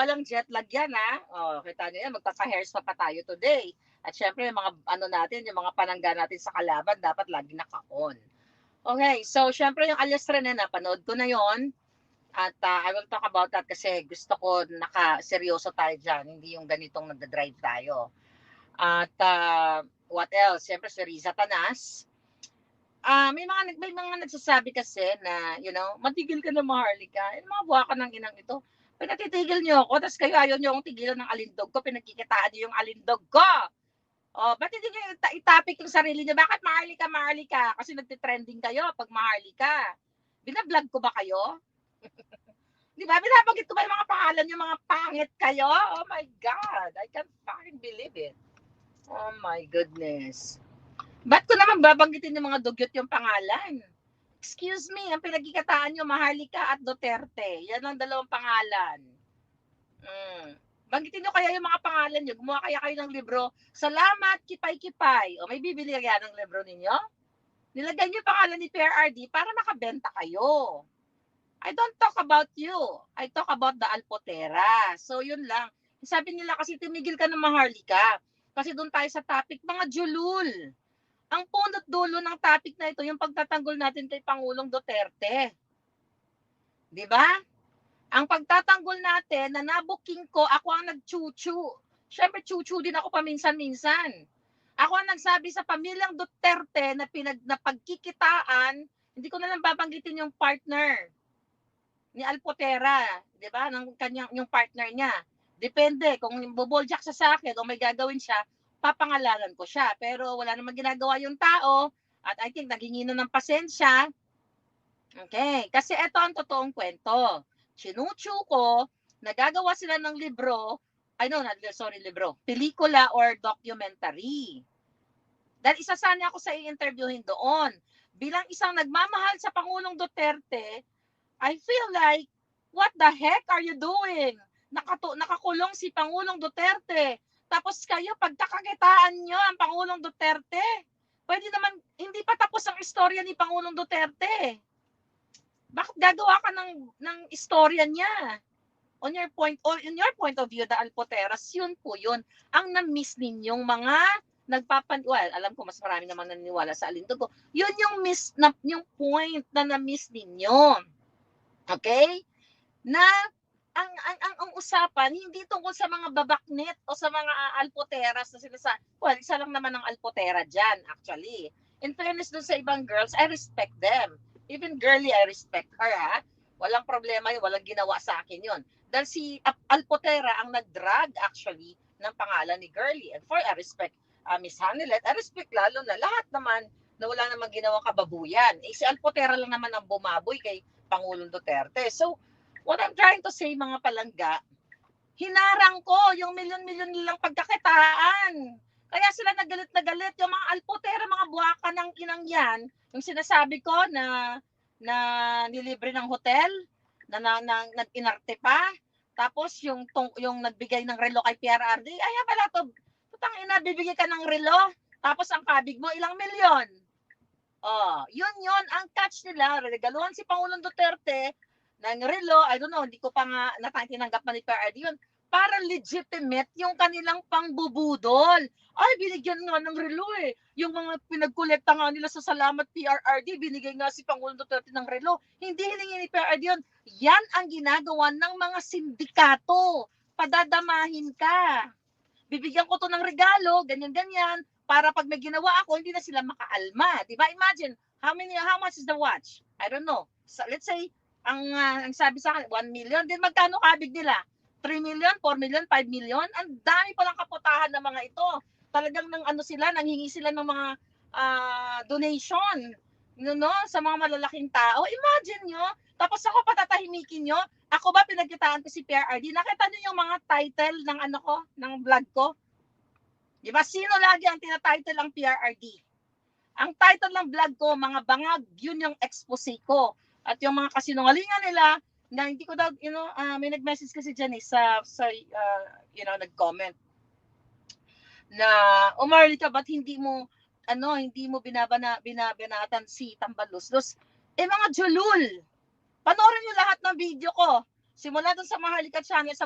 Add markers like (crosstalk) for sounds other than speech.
walang jet lag yan ha. Oh, kita niyo yan, magpapa-hairs pa pa tayo today. At syempre, yung mga ano natin, yung mga panangga natin sa kalaban, dapat lagi naka-on. Okay, so syempre yung alias Rene, napanood ko na yon At uh, I will talk about that kasi gusto ko naka-seryoso tayo dyan, hindi yung ganitong nagda-drive tayo. At uh, what else? Syempre si Riza Tanas. Ah, may mga may mga nagsasabi kasi na, you know, matigil ka na Maharlika. Eh, mga buwa ka ng inang ito. Pinatitigil niyo ako, tapos kayo ayaw niyo akong tigilan ng alindog ko, pinagkikitaan niyo yung alindog ko. Oh, ba't hindi niyo ita- itapik yung sarili niyo? Bakit Maharlika, Maharlika? Kasi nagtitrending kayo pag Maharlika. Binablog ko ba kayo? (laughs) Di ba? Binabanggit ko ba yung mga pangalan niyo, mga pangit kayo? Oh my God, I can't fucking believe it. Oh my goodness. Ba't ko naman babanggitin yung mga dugyot yung pangalan? Excuse me, ang pinagkikataan nyo, Maharlika at Duterte. Yan ang dalawang pangalan. Mm. Banggitin nyo kaya yung mga pangalan nyo. Gumawa kaya kayo ng libro. Salamat, kipay-kipay. O may bibili kaya ng libro ninyo? Nilagay nyo pangalan ni PRRD para makabenta kayo. I don't talk about you. I talk about the Alpotera. So yun lang. Sabi nila kasi tumigil ka ng Maharlika. Kasi doon tayo sa topic, mga julul ang punot dulo ng topic na ito, yung pagtatanggol natin kay Pangulong Duterte. Di ba? Ang pagtatanggol natin, na nabuking ko, ako ang nagchuchu. Siyempre, chuchu din ako paminsan-minsan. Ako ang nagsabi sa pamilyang Duterte na, pinag, na pagkikitaan, hindi ko na lang babanggitin yung partner ni Alpotera, di ba? Ng kanyang, yung partner niya. Depende, kung buboljak sa sa akin o may gagawin siya, papangalanan ko siya. Pero wala namang ginagawa yung tao at I think naghingi na ng pasensya. Okay, kasi ito ang totoong kwento. Chinuchu ko, nagagawa sila ng libro, I know, not, sorry, libro, pelikula or documentary. Dahil isa sana ako sa i-interviewin doon. Bilang isang nagmamahal sa Pangulong Duterte, I feel like, what the heck are you doing? Nakato, nakakulong si Pangulong Duterte tapos kayo, pagkakakitaan nyo ang Pangulong Duterte. Pwede naman, hindi pa tapos ang istorya ni Pangulong Duterte. Bakit gagawa ka ng, ng istorya niya? On your point, or in your point of view, the Alpoteras, yun po yun. Ang na-miss ninyong mga nagpapan, well, alam ko mas marami namang naniniwala sa Alindugo. Yun yung miss, na, yung point na na-miss ninyo. Okay? Na ang, ang, ang, ang usapan, hindi tungkol sa mga babaknet o sa mga uh, alpoteras na sinasa... Well, isa lang naman ang alpotera dyan, actually. In fairness dun sa ibang girls, I respect them. Even girly, I respect her, ha? Walang problema yun, walang ginawa sa akin yun. Dahil si Alpotera ang nag-drag, actually, ng pangalan ni Girly. And for I respect uh, Miss Hanelet, I respect lalo na lahat naman na wala namang ginawang kababuyan. Eh, si Alpotera lang naman ang bumaboy kay Pangulong Duterte. So, what I'm trying to say mga palangga, hinarang ko yung milyon-milyon nilang pagkakitaan. Kaya sila nagalit na galit. Yung mga alpotera, mga buwaka ng inang yan, yung sinasabi ko na na nilibre ng hotel, na, na, na nag-inarte pa, tapos yung tong, yung nagbigay ng relo kay PRRD, ay pala to, putang ina, bibigay ka ng relo, tapos ang kabig mo ilang milyon. Oh, yun yun ang catch nila. Regaluhan si Pangulong Duterte ng relo, I don't know, hindi ko pa nga natinanggap na ni PRRD yun, para legitimate yung kanilang pangbubudol. Ay, binigyan nga ng relo eh. Yung mga pinagkolekta nga nila sa Salamat PRRD, binigay nga si Pangulong Duterte ng relo. Hindi hiningi ni PRRD yun. Yan ang ginagawa ng mga sindikato. Padadamahin ka. Bibigyan ko to ng regalo, ganyan-ganyan, para pag may ginawa ako, hindi na sila makaalma. Di ba? Imagine, how many, how much is the watch? I don't know. So, let's say, ang, uh, ang sabi sa akin, 1 million. Then magkano kabig nila? 3 million, 4 million, 5 million. Ang dami palang kaputahan ng mga ito. Talagang nang ano sila, nanghingi sila ng mga uh, donation no, no, sa mga malalaking tao. Imagine nyo. Tapos ako patatahimikin nyo. Ako ba pinagkitaan ko si PRRD? Nakita nyo yung mga title ng ano ko, ng vlog ko? Di ba? Sino lagi ang tinatitle ang PRRD? Ang title ng vlog ko, mga bangag, yun yung expose ko. At yung mga kasinungalingan nila, na hindi ko daw, you know, uh, may nag-message kasi dyan eh, sa, sa uh, you know, nag-comment na, Umarly ka, ba't hindi mo, ano, hindi mo binabana, binabanatan si Tambaluslos? Eh, mga julul! Panoorin nyo lahat ng video ko. Simula dun sa Mahalika channel sa